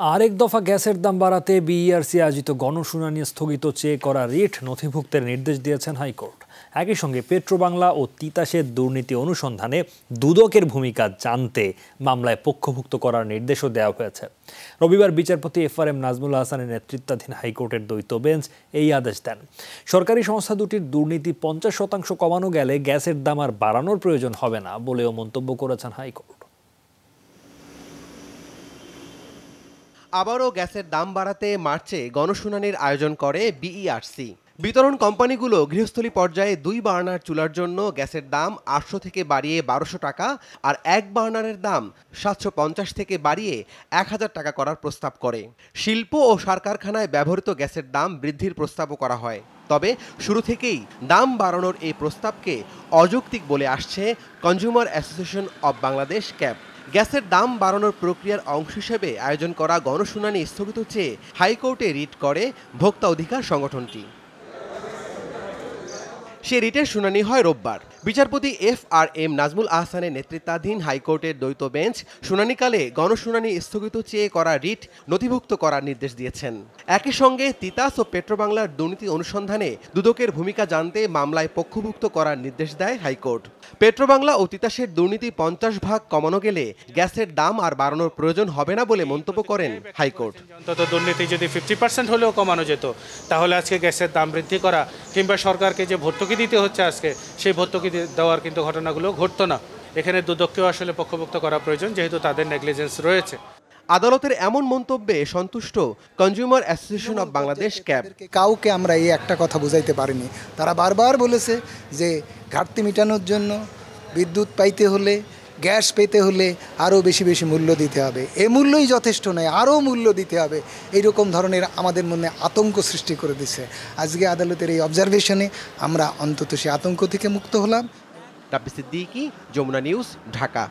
আরেক দফা গ্যাসের দাম বাড়াতে বিইআরসি আয়োজিত গণশুনানি স্থগিত চেয়ে করা রিট নথিভুক্তের নির্দেশ দিয়েছেন হাইকোর্ট। একই সঙ্গে পেট্রোবাংলা ও তিতাসের দুর্নীতি অনুসন্ধানে দুদকের ভূমিকা জানতে মামলায় পক্ষভুক্ত করার নির্দেশও দেওয়া হয়েছে। রবিবার বিচারপতি এফ আর এম নাজমুল হাসানের নেতৃত্বাধীন হাইকোর্টের দ্বৈত বেঞ্চ এই আদেশ দেন। সরকারি সংস্থা দুটির দুর্নীতি পঞ্চাশ শতাংশ কমানো গেলে গ্যাসের দাম আর বাড়ানোর প্রয়োজন হবে না বলেও মন্তব্য করেছেন হাইকোর্ট। আবারও গ্যাসের দাম বাড়াতে মার্চে গণশুনানির আয়োজন করে বিইআরসি বিতরণ কোম্পানিগুলো গৃহস্থলী পর্যায়ে দুই বার্নার চুলার জন্য গ্যাসের দাম আটশো থেকে বাড়িয়ে বারোশো টাকা আর এক বার্নারের দাম সাতশো পঞ্চাশ থেকে বাড়িয়ে এক হাজার টাকা করার প্রস্তাব করে। শিল্প ও সার কারখানায় ব্যবহৃত গ্যাসের দাম বৃদ্ধির প্রস্তাবও করা হয়। তবে শুরু থেকেই দাম বাড়ানোর এই প্রস্তাবকে অযৌক্তিক বলে আসছে consumer association of Bangladesh CAB গ্যাসের দাম বাড়ানোর প্রক্রিয়ার অংশ হিসেবে আয়োজন করা গণশুনানি স্থগিত চেয়ে হাইকোর্টে রিট করে ভোক্তা অধিকার সংগঠনটি। সে রিটের শুনানি হয় রোববার। বিচারপতি এফ আর এম নাজমুল আহসানের নেতৃত্বাধীন হাইকোর্টের দ্বৈত বেঞ্চ শুনানিকালে গণশুনানি স্থগিত চেয়ে করা রিট নথিভুক্ত করার নির্দেশ দিয়েছেন। একই সঙ্গে তিতাস ও পেট্রোবাংলার দুর্নীতি অনুসন্ধানে দুদকের ভূমিকা জানতে মামলায় পক্ষভুক্ত করার নির্দেশ দেয় হাইকোর্ট। পেট্রোবাংলা ও তিতাসের দুর্নীতি পঞ্চাশ ভাগ কমানো গেলে গ্যাসের দাম আর বাড়ানোর প্রয়োজন হবে না বলে মন্তব্য করেন হাইকোর্ট। অন্তত দুর্নীতি যদি ফিফটি পার্সেন্ট হলেও কমানো যেত, তাহলে আজকে গ্যাসের দাম বৃদ্ধি করা কিংবা সরকারকে যে ভর্তুকি দিতে হচ্ছে আজকে, সেই ভর্তুকি দেওয়ার কিন্তু ঘটনাগুলো ঘটতো না। এখানে দুদককেও আসলে পক্ষভুক্ত করা প্রয়োজন যেহেতু তাদের নেগলিজেন্স রয়েছে। আদালতের এমন মন্তব্যে সন্তুষ্ট consumer association of Bangladesh CAB কাউকে আমরা এই একটা কথা বুঝাইতে পারিনি। তারা বারবার বলেছে যে ঘাটতি মেটানোর জন্য বিদ্যুৎ পাইতে হলে গ্যাস পেতে হলে আরও বেশি বেশি মূল্য দিতে হবে। এ মূল্যই যথেষ্ট নয়, আরও মূল্য দিতে হবে। এইরকম ধরনের আমাদের মনে আতঙ্ক সৃষ্টি করে দিচ্ছে আজকে আদালতের এই অবজারভেশনে আমরা অন্তত সে আতঙ্ক থেকে মুক্ত হলাম। রাব্বি সিদ্দিকি যমুনা নিউজ, ঢাকা।